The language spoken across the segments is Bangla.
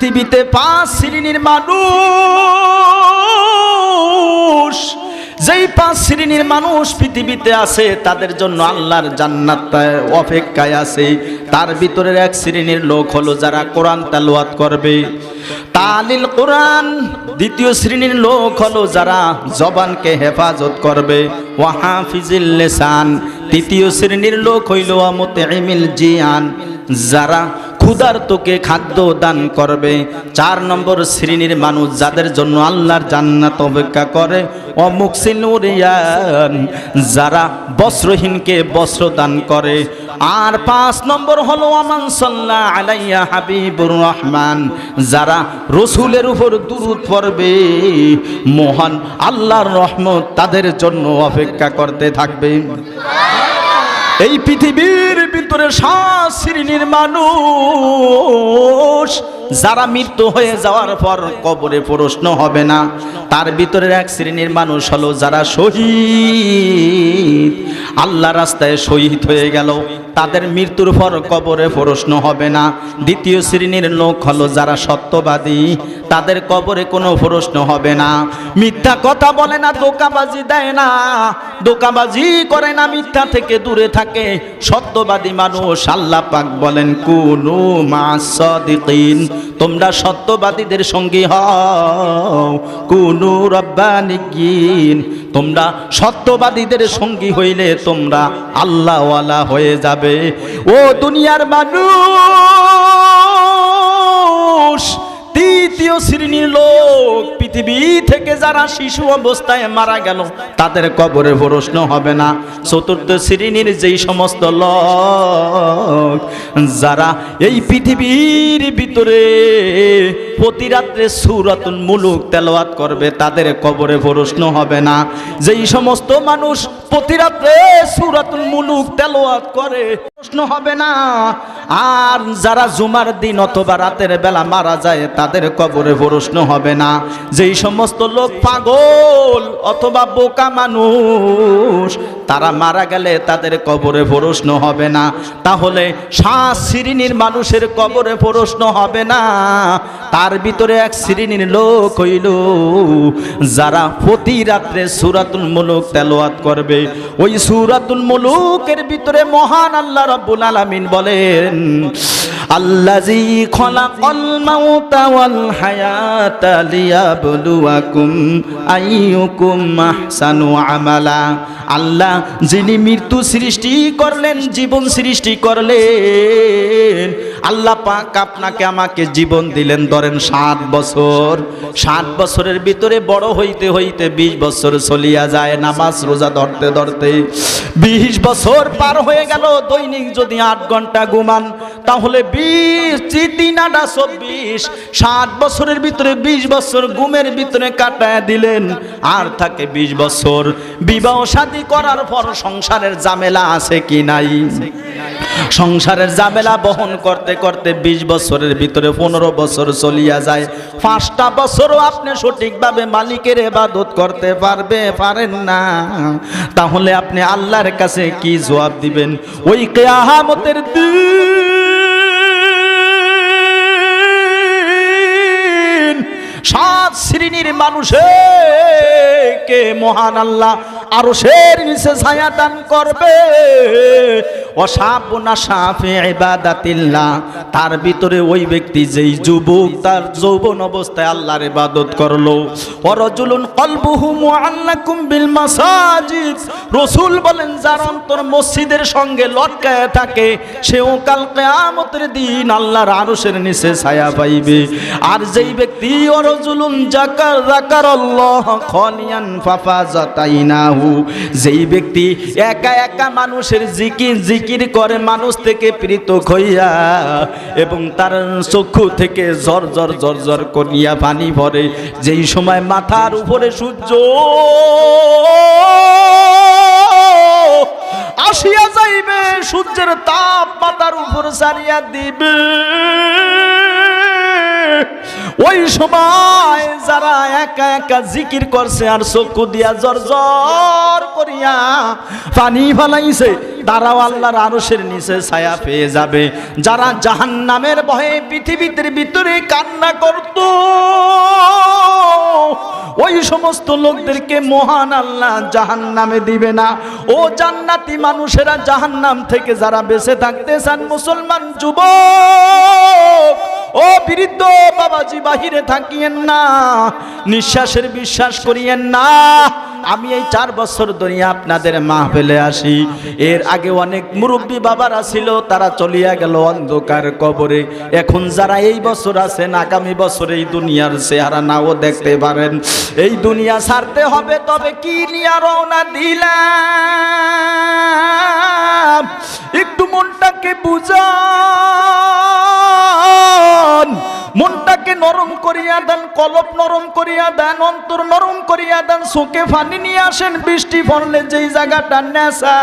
পৃথিবীতে পাঁচ শ্রেণির মানুষ, যেই পাঁচ শ্রেণির মানুষ পৃথিবীতে আছে, তাদের জন্য আল্লাহর জান্নাত অপেক্ষায় আছে। তার ভিতরের এক শ্রেণির লোক হলো যারা কোরআন তালওয়াত করবে। তালিল কোরআন, দ্বিতীয় শ্রেণির লোক হলো যারা জবানকে হেফাজত করবে। ওয়াহাফিজিল লেসান, তৃতীয় শ্রেণির লোক হইল জিয়ান, যারা ক্ষুধার্তকে খাদ্য দান করবে। চার নম্বর শ্রেণির মানুষ যাদের জন্য আল্লাহর জান্নাত অপেক্ষা করে অমুকসিনুরিয়ান যারা বস্ত্রহীনকে বস্ত্র দান করে। আর পাঁচ নম্বর হলো আমান সাল্লাহ আলাইয়া হাবিবুর রহমান, যারা রসুলের উপর দুরুদ পড়বে। মহান আল্লাহর রহমত তাদের জন্য অপেক্ষা করতে থাকবে। এই পৃথিবীর ভিতরে সাত শ্রেণির মানুষ, যারা মৃত্যু হয়ে যাওয়ার পর কবরে প্রশ্ন হবে না, তার ভিতরের এক শ্রেণির মানুষ হলো যারা শহীদ। আল্লাহ রাস্তায় শহীদ হয়ে গেল। তাদের মৃত্যুর পর কবরে প্রশ্ন হবে না। দ্বিতীয় শ্রেণির লোক হলো যারা সত্যবাদী, তাদের কবরে কোনো প্রশ্ন হবে না। মিথ্যা কথা বলে না দোকাবাজি দেয় না। দোকাবাজি করে না, মিথ্যা থেকে দূরে থাকে। সত্যবাদী মানুষ, আল্লাহ পাক বলেন কুনু মাসদিকিন তোমরা সত্যবাদীদের সঙ্গী হও। কুনু রব্বানিকিন তোমরা সত্যবাদীদের সঙ্গী হইলে তোমরা আল্লাহওয়ালা হয়ে যাবে। ও দুনিয়ার মানুষ তৃতীয় শ্রেণির লোক পৃথিবী থেকে যারা শিশু অবস্থায় মারা গেল, তাদের কবরে প্রশ্ন হবে না। চতুর্থ শ্রেণির যেই সমস্ত লোক, যারা এই পৃথিবীর ভিতরে প্রতি রাত্রে সুরাতুল মুলুক তেলাওয়াত করবে, তাদের কবরে প্রশ্ন হবে না। যেই সমস্ত মানুষ প্রতি রাত্রে সুরাতুল মুলুক তেলাওয়াত করে, প্রশ্ন হবে না। আর যারা জুমার দিন অথবা রাতের বেলা মারা যায়, তাদের কবরে প্রশ্ন হবে না। যেই সমস্ত লোক পাগল অথবা বোকা মানুষ, তারা মারা গেলে তাদের কবরে প্রশ্ন হবে না। তাহলে শ্বাস শ্রেণির মানুষের কবরে প্রশ্ন হবে না। তার ভিতরে এক শ্রেণির লোক হইল, যারা প্রতি রাত্রে সুরাতুল মুলুক তেলাওয়াত করবে। ওই সুরাতুল মুলুকের ভিতরে মহান আল্লাহ রাব্বুল আলামিন বলেন আল্লাজি খলাকাল মাউতা ওয়াল হায়াতা লিয়াবলুয়াকুম আইয়ুকুম আহসানু আমালা। আল্লাহ যিনি মৃত্যু সৃষ্টি করলেন, জীবন সৃষ্টি করলেন, আল্লাহ পাক আপনাকে আমাকে জীবন দিলেন ধরেন সাত বছর। সাত বছরের ভিতরে বড় হইতে হইতে বিশ বছর চলিয়া যায়, নামাজ, রোজা ধরতে ধরতে বিশ বছর পার হয়ে গেল, দৈনিক যদি আট ঘণ্টা ঘুমান, তাহলে বিশ আটা চব্বিশ ষাট বছরের ভিতরে, বিশ বছর ঘুমের ভিতরে কাটায় দিলেন। আর থাকে বিশ বছর। বিবাহ শাদী করার পর সংসারের জামেলা আছে কি নাই? সংসারের জামেলা বহন করতে করতে বিশ বছরের ভিতরে পনেরো বছর চলিয়া যায়। পাঁচটা বছরও আপনি সঠিকভাবে মালিকের এবাদত করতে পারবে, পারেন না। তাহলে আপনি আল্লাহর কাছে কি জবাব দিবেন? ওই কেয়ামতের দিন সাত শ্রেণির মানুষকে মহান আল্লাহ আরও সের নিচে ছায়া দান করবে। তার ভিতরে ওই ব্যক্তি যেই যুবক, তার যৌবন অবস্থায় আল্লাহর ইবাদত করল। রাসূল বলেন, যার অন্তর মসজিদের সঙ্গে লটকায় থাকে, সেও কাল কিয়ামতের দিন আল্লাহর আরশের নিচে ছায়া পাইবে। আর যেই ব্যক্তি অরজুলুন জাকার জাকার আল্লাহ খলিয়ান ফাফাজাতাইনাহু। যেই ব্যক্তি একা একা মানুষের জিকির জিকির করে মানুষ থেকে পৃথক হইয়া এবং তার চক্ষু থেকে ঝর ঝর ঝর ঝর করিয়া পানি ভরে, যেই সময় মাথার উপরে সূর্য আসিয়া যাইবে, সূর্যের তাপ মাথার উপর সারিয়া দিবে। ওই সময় যারা একা একা জিকির করছে আর চক্ষু দিয়া জর জর করিয়া পানি ফালাইছে তারাও আল্লাহর আরশের নিচে ছায়া পেয়ে যাবে। যারা জাহান্নামের ভয়ে পৃথিবীর ভিতরে কান্না করত, ওই সমস্ত লোকদেরকে মহান আল্লাহ জাহান্নামে দিবে না। ও জান্নাতি মানুষেরা জাহান্নাম থেকে যারা বেঁচে থাকতে চান, মুসলমান যুবক ও বৃদ্ধ বাবাজি, বাহিরে থাকিয়েন না। নিঃশ্বাসের বিশ্বাস করিয়েন না। আমি এই চার বছর ধরে আপনাদের মা ফেলে আসি। এর আগে অনেক মুরব্বী বাবারা ছিল, তারা চলিয়া গেল অন্ধকার কবরে। এখন যারা এই বছর আছেন, আগামী বছর এই দুনিয়ার চেহারা নাও দেখতে পারেন। এই দুনিয়া ছাড়তে হবে, তবে কি নিয়ে রওনা দিলাম? একটু মনটাকে বুঝান মনটাকে নরম করিয়া দেন, কলপ নরম করিয়া দেন, অন্তর নরম করিয়া দেন, চোখে ফানি নিয়ে আসেন, বৃষ্টি পড়লে যেই জায়গাটা নেশা,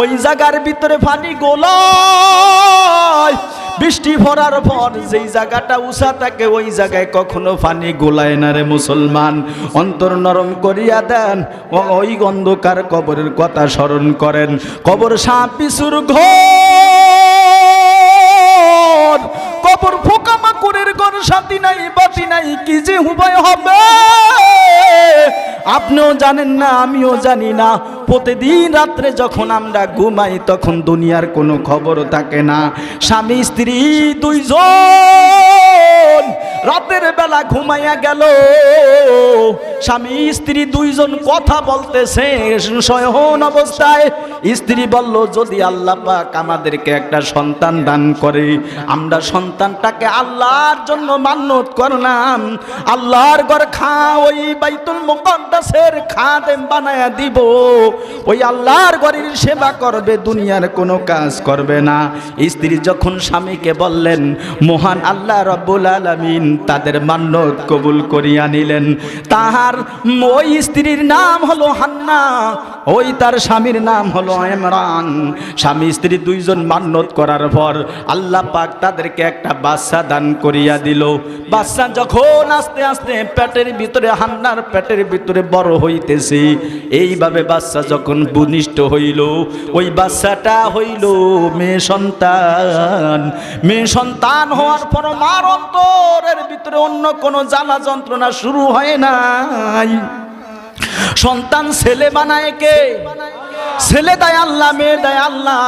ওই জায়গার ভিতরে ফানি গোলায়। বৃষ্টি ভরার পর যেই জায়গাটা উষা থাকে, ওই জায়গায় কখনো পানি গোলায় না রে মুসলমান। অন্তর নরম করিয়া দেন, ওই অন্ধকার কবরের কথা স্মরণ করেন। কবর সাপ, পিছুর ঘর। সাথী নাই বাতি নাই কি যে উপায় হবে? আপনিও জানেন না, আমিও জানি না। প্রতিদিন রাত্রে যখন আমরা ঘুমাই, তখন দুনিয়ার কোনো খবর থাকে না। স্বামী, স্ত্রী দুইজন রাতের বেলা ঘুমাইয়া গেল। স্বামী, স্ত্রী দুইজন কথা বলতেছে সয়হন অবস্থায়। স্ত্রী বলল, যদি আল্লাহ পাক আমাদেরকে একটা সন্তান দান করে, আমরা সন্তানটাকে আল্লাহর জন্য মান্যত করলাম। আল্লাহর ঘর খা, ওই বাইতুল মুকদ্দাসের খাদেম বানায়া দিব। ওই আল্লাহর ঘরের সেবা করবে, দুনিয়ার কোনো কাজ করবে না। স্ত্রী যখন স্বামীকে বললেন, মহান আল্লাহ রব্বুল আলামিন তাদের মান্যত কবুল করিয়া নিলেন। তাহার ওই স্ত্রীর নাম হলো হান্না, ওই তার স্বামীর নাম হলো ইমরান। স্বামী, স্ত্রী দুইজন মান্যত করার পর আল্লাহ পাক তাদেরকে একটা বাচ্চা দান করিয়া দিল। বাচ্চা যখন আস্তে আস্তে পেটের ভিতরে, হান্নার পেটের ভিতরে বড় হইতেছে। এইভাবে বাচ্চা যখন বুনিষ্ট হইল, ওই বাচ্চাটা হইল মেয়ে সন্তান। মেয়ে সন্তান হওয়ার পর মার অন্তরের ভিতরে অন্য কোনো জ্বালা যন্ত্রণা শুরু হয় নাই। সন্তান ছেলে বানায় কে? ছেলে দেয় আল্লাহ, মেয়ে দেয় আল্লাহ।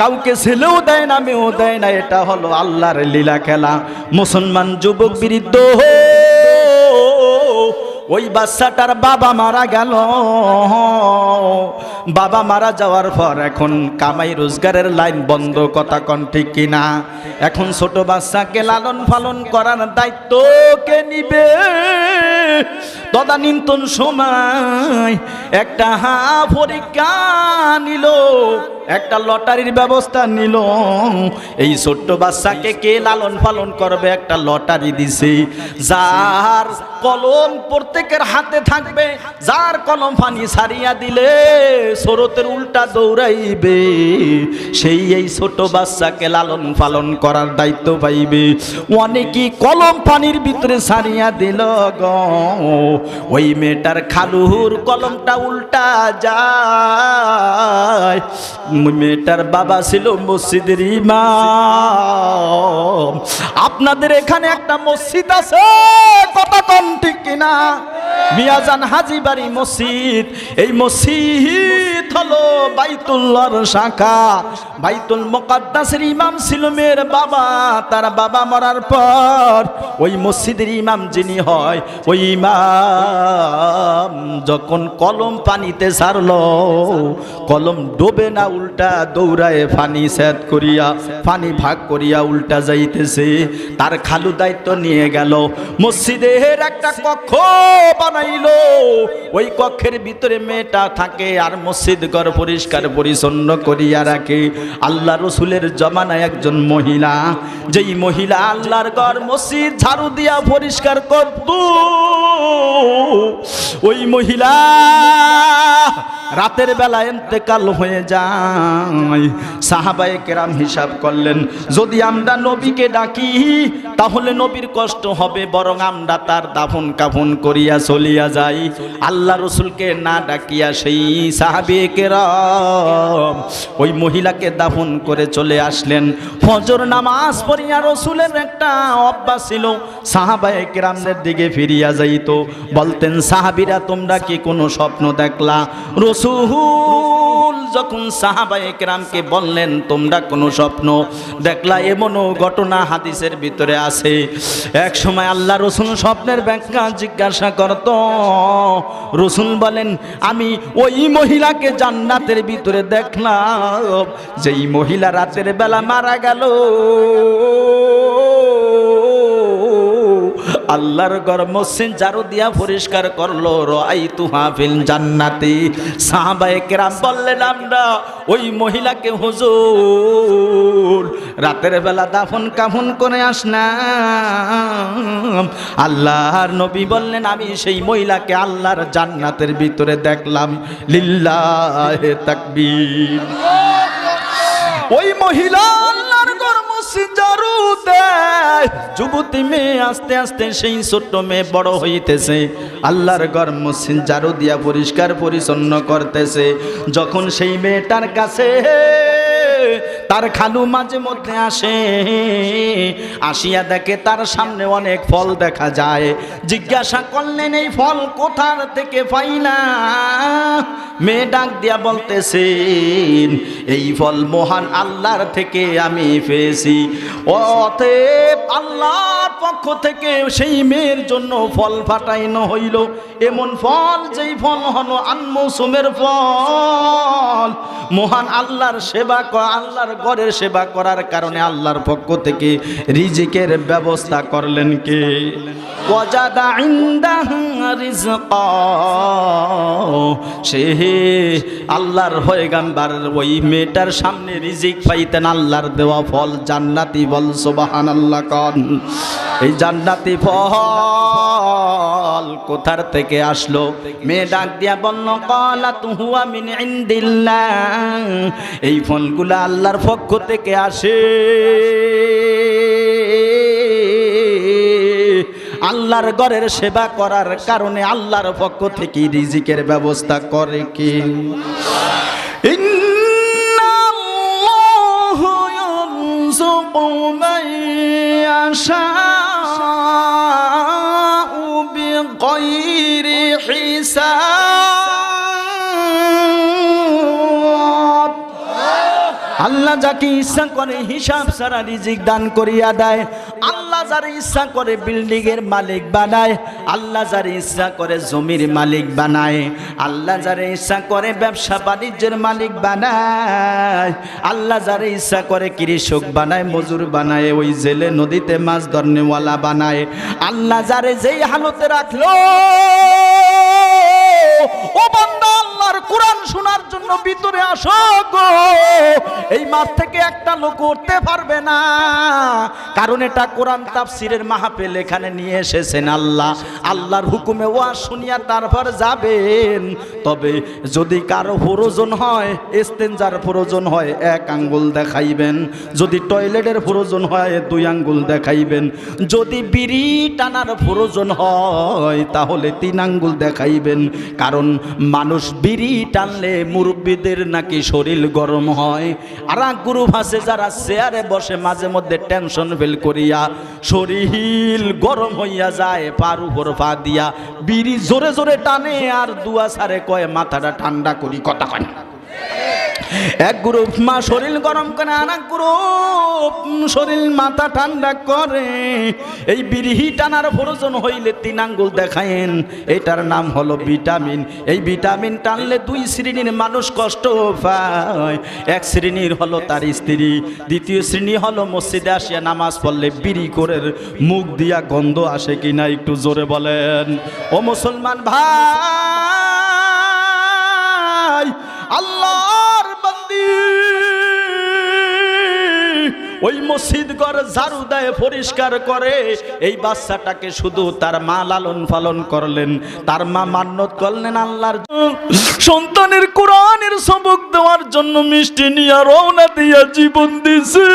কাউকে ছেলেও দেয় না, মেয়েও দেয় না, এটা হলো আল্লাহর লীলা খেলা। মুসলমান যুবক বৃদ্ধ ওই বাচ্চাটার বাবা মারা গেল। বাবা মারা যাওয়ার পর এখন কামাই রোজগারের লাইন বন্ধ, কথা কন ঠিক কিনা? এখন ছোট বাচ্চাকে লালন পালন করার দায়িত্ব কে নিবে? তদানীন্তন সময় একটা হা পরীক্ষা নিল। একটা লটারির ব্যবস্থা নিল। এই ছোট্ট বাচ্চাকে কে লালন পালন করবে? একটা লটারি দিছে। যার কলম প্রত্যেকের হাতে থাকবে, যার কলম ফানি সারিয়া দিলে শরতের উল্টা দৌড়াইবে। সেই এই ছোট বাচ্চাকে লালন পালন করার দায়িত্ব পাইবে। অনেকই কলম পানির ভিতরে সারিয়া দিল গ। ওই মেয়েটার খালুহুর কলমটা উল্টা যায়। মেয়েটার বাবা ছিল মসজিদের ইমাম। আপনাদের এখানে একটা মসজিদ আছে, কথা কম ঠিক কিনা? মিয়াজান হাজিবাড়ি মসজিদ। এই মসজিদ হলো বাইতুল্লাহর শাখা। বাইতুল মুকাদ্দাসের ইমাম ছিল মেয়ের বাবা। তার বাবা মরার পর ওই মসজিদের ইমাম যিনি হয়, ওই ইমাম যখন কলম পানিতে ছাড়লো কলম ডোবে না উল্টা দৌড়ায় ফানি সেদ করিয়া, ফানি ভাগ করিয়া উল্টা যাইতেছে। তার খালু দায়িত্ব নিয়ে গেল। মসজিদের একটা কক্ষ বানাইলো। ওই কক্ষের ভিতরে মেয়েটা থাকে আর মসজিদ ঘর পরিষ্কার পরিচ্ছন্ন করিয়া রাখে। আল্লাহ রসুলের জমানায় একজন মহিলা। যেই মহিলা আল্লাহর ঘর মসজিদ ঝাড়ু দিয়া পরিষ্কার করত, ওই মহিলা রাতের বেলা এতেকাল হয়ে যায়। সাহাবায়ে কেরাম হিসাব করলেন, যদি আমরা নবীকে ডাকি, তাহলে নবীর কষ্ট হবে, বরং আমরা তার দাফন কাফন করিয়া চলিয়া যাই। আল্লাহ রসুলকে না ডাকিয়া সেই সাহাবি কেরাম ওই মহিলাকে দাফন করে চলে আসলেন। ফজর নামাজ পড়িয়া রসুলের একটা অভ্যাস ছিল, সাহাবায়ে কেরামদের দিকে ফিরিয়া যাইত। বলতেন, সাহাবিরা, তোমরা কি কোনো স্বপ্ন দেখলা? রসুল সাহাবায়ে বললেন, তোমরা কোনো স্বপ্ন দেখলা, এমনও ঘটনা হাদিসের ভিতরে আছে। এক সময় আল্লাহ রসুল স্বপ্নের ব্যাখ্যা জিজ্ঞাসা করত। রসুল বলেন, আমি ওই মহিলাকে জান্নাতের ভিতরে দেখলাম, যেই মহিলা রাতের বেলা মারা গেল। আল্লাহর ঘর মসজিদ জারু দিয়া পরিষ্কার করল রাই তুহা ফিল জান্নাতি। সাহাবায়ে কেরাম বললেন, আমরা ওই মহিলাকে হুজুর রাতের বেলা দাফন কাফন করে আসলাম। আল্লাহর নবী বললেন, আমি সেই মহিলাকে আল্লাহর জান্নাতের ভিতরে দেখলাম। লিল্লাহে তাকবীর। ওই মহিলা যুবতী মেয়ে আস্তে আস্তে সেই ছোট্ট মেয়ে বড় হইতেছে। আল্লাহর দিয়া পরিষ্কার পরিচ্ছন্ন করতেছে। যখন সেই মেয়েটার কাছে তার খালু মাঝে মধ্যে আসে। আসিয়া দেখে তার সামনে অনেক ফল দেখা যায়। জিজ্ঞাসা করলেন, এই ফল কোথার থেকে পাইলা? মেয়ে ডাক দিয়া বলতেছেন এই ফল মহান আল্লাহর থেকে আমি পেয়েছি। অতএব আল্লাহর পক্ষ থেকে সেই মেয়ের জন্য ফল ফাটাইনো হইল। এমন ফল যেই ফল হলো আনমৌসুমের ফল। মহান আল্লাহর সেবা আল্লাহর ঘরের সেবা করার কারণে আল্লাহর পক্ষ থেকে রিজিকের ব্যবস্থা করলেন কে? সে আল্লাহর হয়গাম্বার ওই মেয়েটার সামনে রিজিক পাইতেন আল্লাহর দেওয়া ফল, জান্নাতি বল সুবাহান আল্লাহ কন। এই জান্নাতি ফল কোথার থেকে আসলো? মেয়ে ডাক দিয়া বলল কলা তুহুয়া মিন ইন্দিল্লাহ। এই ফলগুলা আল্লাহর পক্ষ থেকে আসে। আল্লাহর ঘরের সেবা করার কারণে আল্লাহর পক্ষ থেকে রিজিকের ব্যবস্থা করে কি? ইন্নাল্লাহু আল্লাহ যাকে ইচ্ছা করে হিসাব সারা রিজিক দান করিয়া দেয়। আল্লাহ যার ইচ্ছা করে বিল্ডিং এর মালিক বানায়, আল্লাহ যার ইচ্ছা করে জমির মালিক বানায়, আল্লাহ যার ইচ্ছা করে ব্যবসা বাণিজ্যের মালিক বানায়, আল্লাহ যার ইচ্ছা করে কৃষক বানায়, মজুর বানায়, ওই জেলে নদীতে মাছ ধরনেওয়ালা বানায়, আল্লাহ যারে যেই হালতে রাখল, ও বান্দা আল্লাহর কোরআন শোনার জন্য ভিতরে আসো গো। এই মাঠ থেকে একটা লোক উঠতে পারবে না। কারণ এটা কোরআন তাফসিরের মাহফিল, এখানে নিয়ে এসেছেন আল্লাহ। আল্লাহর হুকুমে ওয়াজ শুনিয়া তারপর যাবেন। তবে যদি কারও প্রয়োজন হয় এস্তেঞ্জার প্রয়োজন হয়, এক আঙ্গুল দেখাইবেন। যদি টয়লেটের প্রয়োজন হয়, দুই আঙ্গুল দেখাইবেন। যদি বিড়ি টানার প্রয়োজন হয়, তাহলে তিন আঙ্গুল দেখাইবেন। কারণ মানুষ বিড়ি টানলে মুরব্বীদের নাকি শরীর গরম হয় আর এক গ্রুপ আছে যারা চেয়ারে বসে মাঝে মধ্যে টেনশন ফেল করিয়া শরীর গরম হইয়া যায়, পার উপর পা দিয়া বিড়ি জোরে জোরে টানে আর দুয়া সারে কয়, মাথাটা ঠান্ডা করি, কথা কয়। এক গ্রুপ মা শরীর গরম করে আর এক গ্রুপ শরীর মাথা ঠান্ডা করে। এই বিরিহি টানার প্রয়োজন হইলে তিন আঙ্গুল দেখায়েন। এটার নাম হলো ভিটামিন। এই ভিটামিন টানলে দুই শ্রেণির মানুষ কষ্ট পায়। এক শ্রেণির হলো তার স্ত্রী, দ্বিতীয় শ্রেণি হলো মসজিদে আসিয়া নামাজ পড়লে বিড়ি করে মুখ দিয়া গন্ধ আসে কিনা একটু জোরে বলেন। ও মুসলমান ভাই! ওই মসজিদ ঘর ঝাড়ু দেয় পরিষ্কার করে এই বাচ্চাটাকে শুধু তার মা লালন পালন করলেন। তার মা মান্যত করলেন আল্লাহর সন্তানের কোরআনের সবক দেওয়ার জন্য মিষ্টি নিয়ে রওনা দিয়া জীবন দিছে।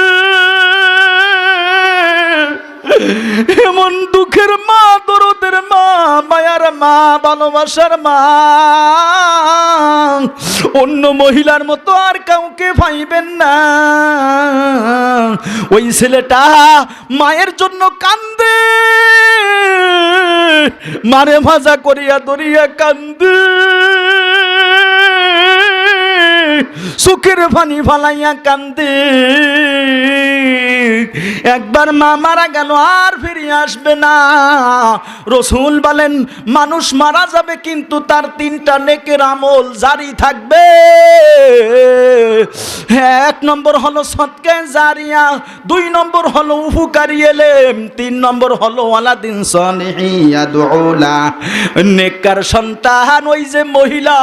এমন দুঃখের মা, দরদের মা, মায়ার মা, ভালোবাসার মা। অন্য মহিলার মতো আর কাউকে ভাইবেন না। ওই ছেলেটা মায়ের জন্য কান্দে, মারে ভাজা করিয়া দরিয়া কান্দে। সুখের পানি ফালাইয়া কান্দে। একবার মা মারা গেল, আর ফিরে আসবে না। রসুল বলেন, মানুষ মারা যাবে, কিন্তু তার তিনটা নেকের আমল জারি থাকবে। এক নম্বর হলো সৎকায় জারিয়া, দুই নম্বর হলো উপকারী এলেম, তিন নম্বর হলো আলাদিন সনিহিয়া দুলা নেককার সন্তান ওই যে মহিলা,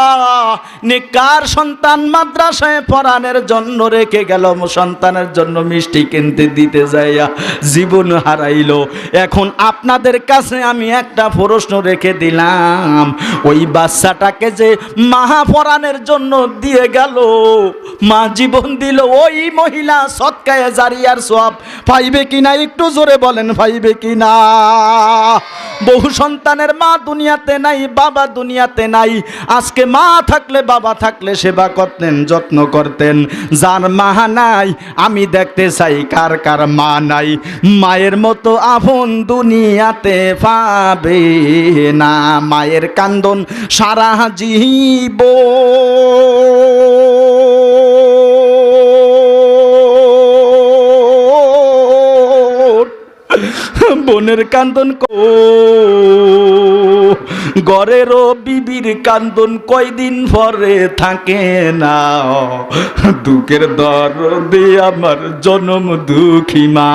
নেককার সন্তান মাদ্রাসায় পড়ানোর জন্য রেখে গেল সন্তানের জন্য মিষ্টি কিনতে দিতে যাইয়া জীবন হারাইলো। এখন আপনাদের কাছে আমি একটা প্রশ্ন রেখে দিলাম, ওই বাচ্চাটাকে যে মাহা পরাণের জন্য দিয়ে গেল, মা জীবন দিল, ওই মহিলা সৎকায় জারিয়ার সব পাইবে কিনা একটু জোরে বলেন, পাইবে কিনা? বহু সন্তানের মা দুনিয়াতে নাই, বাবা দুনিয়াতে নাই, আজকে মা থাকলে বাবা থাকলে সেবা করতেন যত্ন করতেন। যার মা নাই, আমি দেখতে চাই কার কার মা নাই। মায়ের মতো আপন দুনিয়াতে পাবে না। মায়ের কান্দন সারা জীব। বোনের কান্দন কো গরেরও বিবির কান্দন কয়দিন ভরে থাকে না। দুঃখের দরদে আমার জনম দুঃখী মা,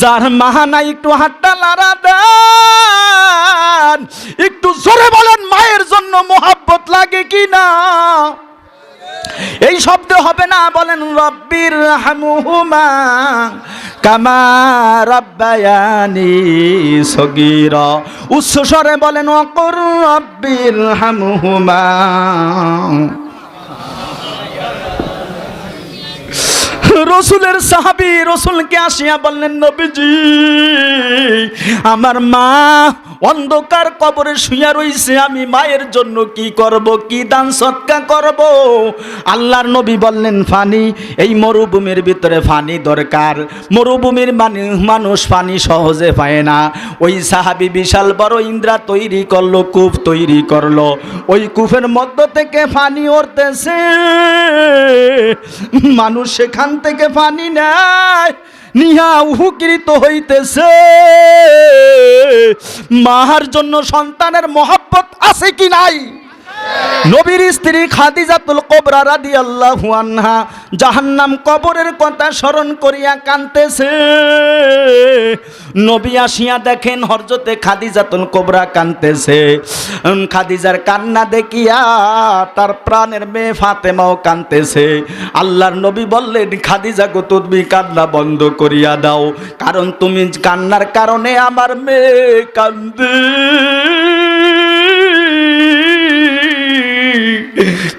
যার মাহানা একটু হাতটা লারা দেন। একটু জোরে বলেন, মায়ের জন্য মোহাব্বত লাগে কি না? এই শব্দ হবে না, বলেন, রব্বির হামুহুমা কামা রব্বায়ানি সগীর। উচ্চ স্বরে বলেন, অকর রব্বির হামুহুমা রসুলের সাহাবি রসুলকে আসিয়া বললেন, নবীজি, আমার মা অন্ধকার কবরে শুয়া রইছে, আমি মায়ের জন্য কি করব, কি দান সৎকা করব? আল্লাহর নবী বললেন, ফানি, এই মরুভূমির ভিতরে ফানি দরকার। মরুভূমির মানে মানুষ ফানি সহজে পায় না। ওই সাহাবি বিশাল বড় ইন্দ্রা তৈরি করল, কূপ তৈরি করল। ওই কূপের মধ্য থেকে পানি উঠতেছে মানুষ সেখান থেকে পানি নেয় নিহা উহুকৃত হইতেছে। মাহার জন্য সন্তানের মহাব্বত আছে কি নাই? নবীর স্ত্রী খাদিজাতুল কোবরা আল্লাহ আনহা জাহান্নাম কবরের কথা স্মরণ করিয়া কানতেছে নবী আসিয়া দেখেন হরজতে খাদিজাতুল কোবরা কানতেছে খাদিজার কান্না দেখিয়া তার প্রাণের মেয়ে ফাতেমাও কানতেছে আল্লাহর নবী বললেন, খাদিজা গো, তুমি কান্না বন্ধ করিয়া দাও, কারণ তুমি কান্নার কারণে আমার মেয়ে কান্দে।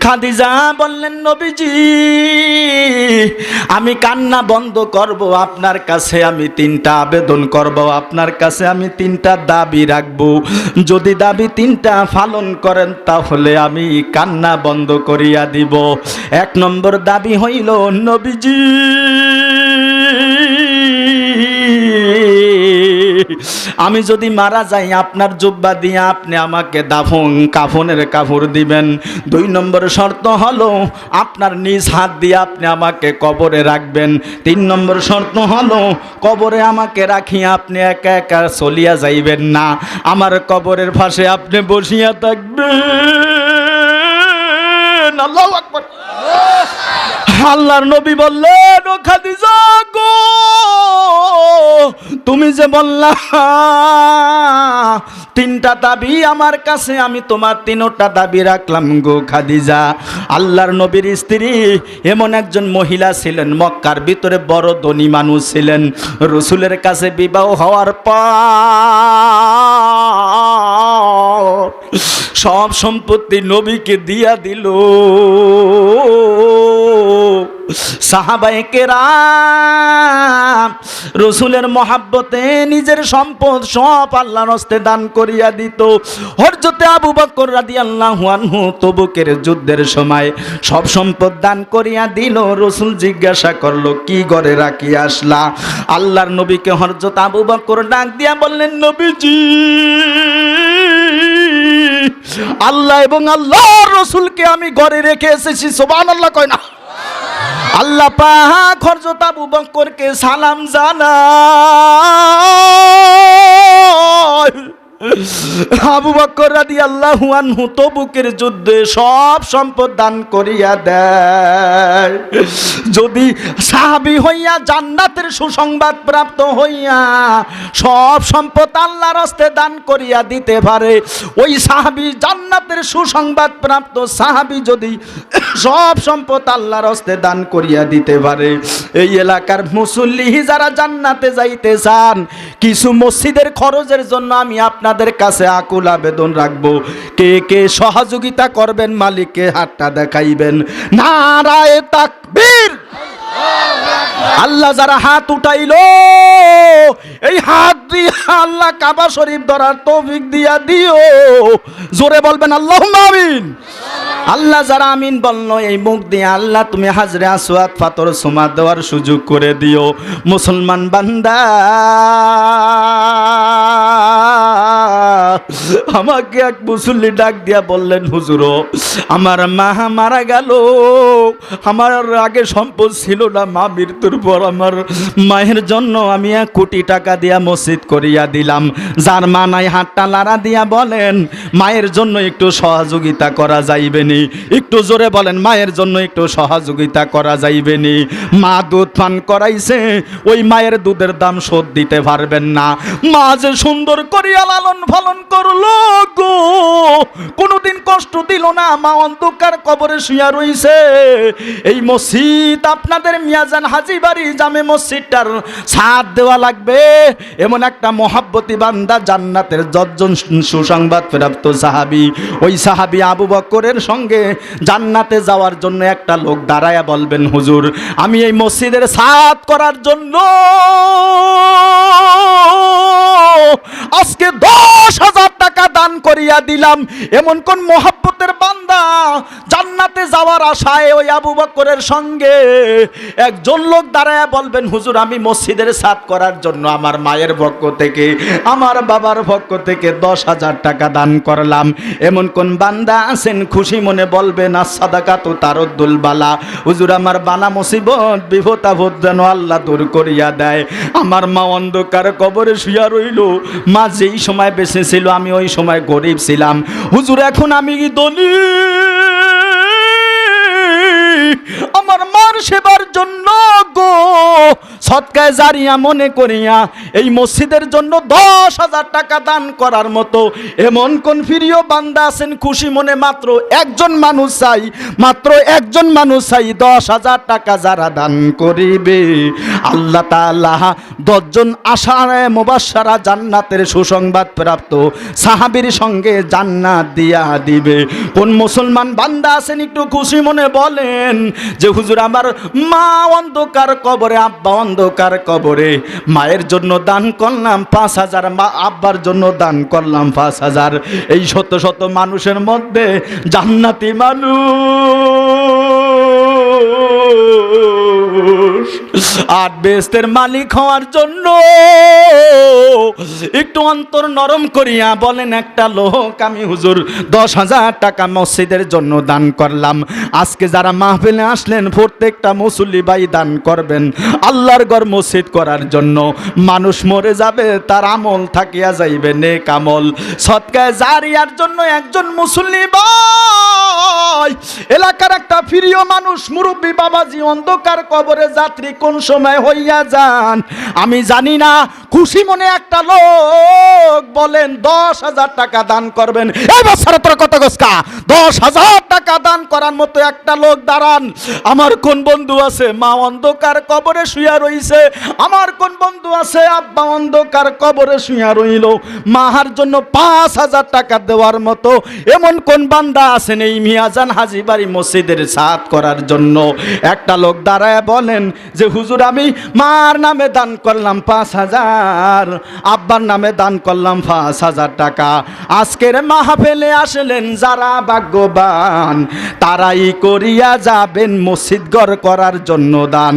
খাদিজা বললেন, নবীজি, আমি কান্না বন্ধ করব, আপনার কাছে আমি তিনটা আবেদন করব, আপনার কাছে আমি তিনটা দাবি রাখব। যদি দাবি তিনটা পালন করেন, তাহলে আমি কান্না বন্ধ করিয়া দিব। এক নম্বর দাবি হইল, নবীজি আমি যদি মারা যাই, আপনার জুব্বা দিয়ে আপনি আমাকে দাফন, কাফনের কাপড় দিবেন। দুই নম্বর শর্ত হলো, আপনার নিজ হাত দিয়ে আপনি আমাকে কবরে রাখবেন। তিন নম্বর শর্ত হলো, কবরে আমাকে রাখিয়া আপনি একা একা চলিয়া যাইবেন না। আমার কবরের পাশে আপনি বসিয়া থাকবেন। আল্লাহু আল্লাহর নবী বললেন, ও খাদিজা গো তুমি যে বললা, তিনটা দাবি আমার কাছে, আমি তোমার তিনটা দাবি রাখলাম গো খাদিজা। আল্লাহর নবীর স্ত্রী এমন একজন মহিলা ছিলেন, মক্কার ভিতরে বড় ধনী মানুষ ছিলেন। রসুলের কাছে বিবাহ হওয়ার পর সব সম্পত্তি নবীকে দিয়া দিল। কেরাম রসুলের মহাব্বতে নিজের সম্পদ সব আল্লাহর হস্তে দান করিয়া দিত। হরজতে আবু বকর রাদিয়াল্লাহু আনহু তবুকের যুদ্ধের সময় সব সম্পদ দান করিয়া দিল। রসুল জিজ্ঞাসা করল, কি ঘরে রাখি আসলা? আল্লাহর নবীকে হরজত আবু বকর ডাক দিয়া বললেন, নবীজি, আল্লাহ এবং আল্লাহর রসুলকে আমি ঘরে রেখে এসেছি। সোবান আল্লাহ কয় না। আল্লাহ পাক হযরত আবু বকরকে সালাম জানা আবু বকর রাদিয়াল্লাহু আনহু তবুকের যুদ্ধে সব সম্পদ দান করিয়া দেয়। যদি সাহাবী হইয়া জান্নাতের সুসংবাদ প্রাপ্ত হইয়া সব সম্পদ আল্লাহর হস্তে দান করিয়া দিতে পারে, ওই সাহাবি জান্নাতের সুসংবাদ প্রাপ্ত সাহাবী যদি সব সম্পদ আল্লাহর হস্তে দান করিয়া দিতে পারে, এই এলাকার মুসল্লি যারা জান্নাতে যাইতে চান, কিছু মসজিদের খরচের জন্য আমি আপনাদের কাছে আকুল আবেদন রাখব। কে কে সহযোগিতা করবেন মালিককে হাতটা দেখাইবেন। নারায় তাকবীর। আল্লাহ যারা হাত উঠাইলো, এই হাত দিয়ে আল্লাহ কাবা শরীফ ধরার তৌফিক দিয়া দিও। জোরে বলবেন আল্লাহ আমিন। আল্লাহ যারা আমিন বলল, এই মুখ দিয়ে আল্লাহ তুমি হাজরে আসওয়াত ফাতর সোমা দেওয়ার সুযোগ করে দিও। মুসলমান বান্দা। আমাকে এক মুসল্লি ডাক দিয়া বললেন, হুজুর, আমার মা মারা গেল। আমার আগে সম্পদ ছিল না, মা মৃত্যুর পর আমার মায়ের জন্য আমি এক কোটি টাকা দিয়া মসজিদ করিয়া দিলাম। যার মা নাই, হাতটা লাড়া দিয়া বলেন, মায়ের জন্য একটু সহযোগিতা করা যাইবে যাইবেনি একটু জোরে বলেন, মায়ের জন্য একটু সহযোগিতা করা যাইবে যাইবেনি মা দুধ পান করাইছে, ওই মায়ের দুধের দাম শোধ দিতে পারবেন না। মা যে সুন্দর করিয়া লালন পালন করল গো কোনোদিন কষ্ট দিল না, মা অন্ধকার কবরে শুয়া রইছে। এই মসজিদ আপনাদের মিয়াজান হাজি বাড়ি জামে মসজিদটার সাথ দেওয়া লাগবে। এমন একটা মহাব্বতী বান্দা জান্নাতের যজ্জন সুসংবাদ প্রাপ্ত সাহাবি, ওই সাহাবি আবু বকরের সঙ্গে জান্নাতে যাওয়ার জন্য একটা লোক দাঁড়ায়া বলবেন, হুজুর, আমি এই মসজিদের ছাদ করার জন্য আজকে দশ হাজার টাকা দান করিয়া দিলাম। এমন কোন মহাব্বতের বান্দা জান্নাতে যাওয়ার আশায় ওই আবু বকরের সঙ্গে একজন লোক দাঁড়ায় বলবেন, হুজুর, আমি মসজিদের সাত করার জন্য আমার মায়ের পক্ষ থেকে, আমার বাবার পক্ষ থেকে দশ হাজার টাকা দান করলাম। এমন কোন বান্দা আছেন, খুশি মনে বলবেন আসাদাকা তো তারদ্দুল বালা। হুজুর, আমার বালা মুসিবত আপদ যেন আল্লাহ দূর করিয়া দেয়। আমার মা অন্ধকার কবরে শুয়া রইল মা যেই সময় বেঁচে ছিল আমি ওই সময় গরিব ছিলাম। হুজুর এখন আমি দলি আমার মার সেবার জন্য গো। সৎকায় জারিয়া মনে করিয়া এই মসজিদের জন্য দশ হাজার টাকা দান করার মতো এমন কোন প্রিয় বান্দা আছেন, খুশি মনে মাত্র একজন মানুষ চাই, মাত্র একজন মানুষ চাই দশ হাজার টাকা যারা দান করিবে। আল্লাহ তাআলা দশজন আশারে মুবাশশারা জান্নাতের সুসংবাদ প্রাপ্ত সাহাবীর সঙ্গে জান্নাত দিয়া দিবে। কোন মুসলমান বান্দা আছেন, একটু খুশি মনে বলেন যে হুজুর আমার মা অন্ধকার কবরে, আব্বা অন্ধকার কবরে। মায়ের জন্য দান করলাম পাঁচ হাজার, মা আব্বার জন্য দান করলাম পাঁচ হাজার। এই শত শত মানুষের মধ্যে জান্নাতি মানুষ। আর বেস্তের মালিক হওয়ার জন্য একটু অন্তর নরম করিয়া বলেন, একটা লোক আমি হুজুর দশ হাজার টাকা মসজিদের জন্য দান করলাম। আজকে যারা মাহফিলে আসলেন, প্রত্যেকটা মুসল্লি ভাই দান করবেন আল্লাহর ঘর মসজিদ করার জন্য। মানুষ মরে যাবে, তার আমল থাকিয়া যাইবে, নেক আমল। সৎকায় জারিয়ার জন্য একজন মুসল্লি ভাই নয় এলাকার একটা প্রিয় মানুষ, মুরব্বী বাবাজি, অন্ধকার কবরে যাত্রী কোন সময় হইয়া যান? আমি জানি না, খুশি মনে একটা লোক বলেন, দশ হাজার টাকা দান করবেন। এই বছর তোর কত গোসকা? দশ হাজার টাকা দান করার মতো একটা লোক দাঁড়ান। আমার কোন বন্ধু আছে? মা অন্ধকার কবরে শুয়া রইছে। আমার কোন বন্ধু আছে? আব্বা অন্ধকার কবরে শুয়া রইল। মাহার জন্য পাঁচ হাজার টাকা দেওয়ার মতো এমন কোন বান্দা আছেন এই মিয়াজান হাজিবাড়ি মসজিদের সাত করার জন্য একটা লোক দাঁড়ায় বলেন যে, হুজুর, আমি মার নামে দান করলাম পাঁচ হাজার, আব্বার নামে দান করলাম পাঁচ হাজার টাকা। আজকের মাহফেলে আসলেন যারা ভাগ্যবান, তারাই করিয়া যাবেন মসজিদ গড় করার জন্য দান।